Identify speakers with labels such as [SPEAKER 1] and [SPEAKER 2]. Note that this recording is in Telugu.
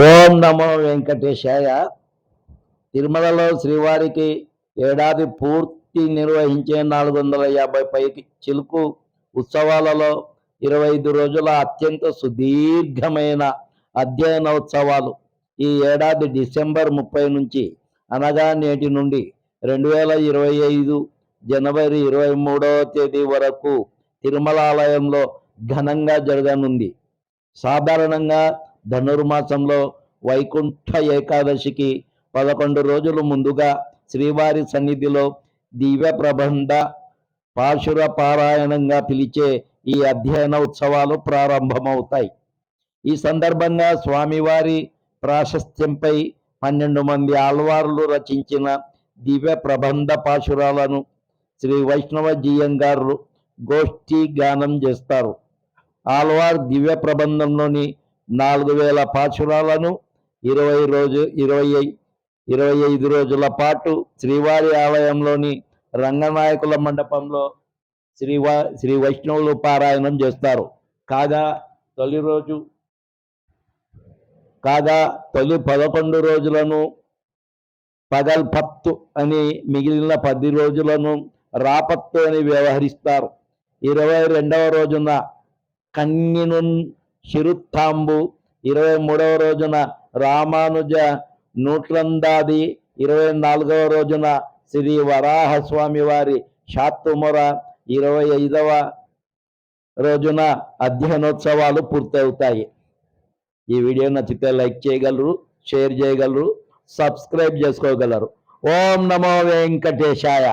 [SPEAKER 1] ఓం నమో వెంకటేశాయ. తిరుమలలో శ్రీవారికి ఏడాది పూర్తి నిర్వహించే నాలుగు వందల యాభై పైకి చిలుకు ఉత్సవాలలో ఇరవై ఐదు రోజుల అత్యంత సుదీర్ఘమైన అధ్యయన ఉత్సవాలు ఈ ఏడాది డిసెంబర్ ముప్పై నుంచి అనగా నేటి నుండి రెండు వేల ఇరవై ఐదు జనవరి ఇరవై మూడవ తేదీ వరకు తిరుమల ఆలయంలో ఘనంగా జరగనుంది. సాధారణంగా ధనుర్మాసంలో వైకుంఠ ఏకాదశికి పదకొండు రోజులు ముందుగా శ్రీవారి సన్నిధిలో దివ్య ప్రబంధ పాశుర పారాయణంగా పిలిచే ఈ అధ్యయన ఉత్సవాలు ప్రారంభమవుతాయి. ఈ సందర్భంగా స్వామివారి ప్రాశస్త్యంపై పన్నెండు మంది ఆళ్వార్లు రచించిన దివ్య ప్రబంధ పాశురాలను శ్రీ వైష్ణవ జీయంగారు గోష్ఠి గానం చేస్తారు. ఆల్వార్ దివ్య ప్రబంధంలోని నాలుగు వేల పాశురాలను ఇరవై రోజు ఇరవై ఐ- ఇరవై ఐదు రోజుల పాటు శ్రీవారి ఆలయంలోని రంగనాయకుల మండపంలో శ్రీవా శ్రీ వైష్ణవులు పారాయణం చేస్తారు. కాగా తొలి రోజు కాగా తొలి పదకొండు రోజులను పగల్పత్తు అని మిగిలిన పది రోజులను రాపత్తు అని వ్యవహరిస్తారు. ఇరవై రెండవ రోజున కన్యను శిరుత్తాంబు ఇరవై మూడవ రోజున రామానుజ నూట్లందాది. ఇరవై నాలుగవ రోజున శ్రీ వరాహస్వామి వారి షాత్తుమొర ఇరవై ఐదవ రోజున అధ్యయనోత్సవాలు పూర్తవుతాయి. ఈ వీడియో నచ్చితే లైక్ చేయగలరు షేర్ చేయగలరు సబ్స్క్రైబ్ చేసుకోగలరు. ఓం నమో వెంకటేశాయ.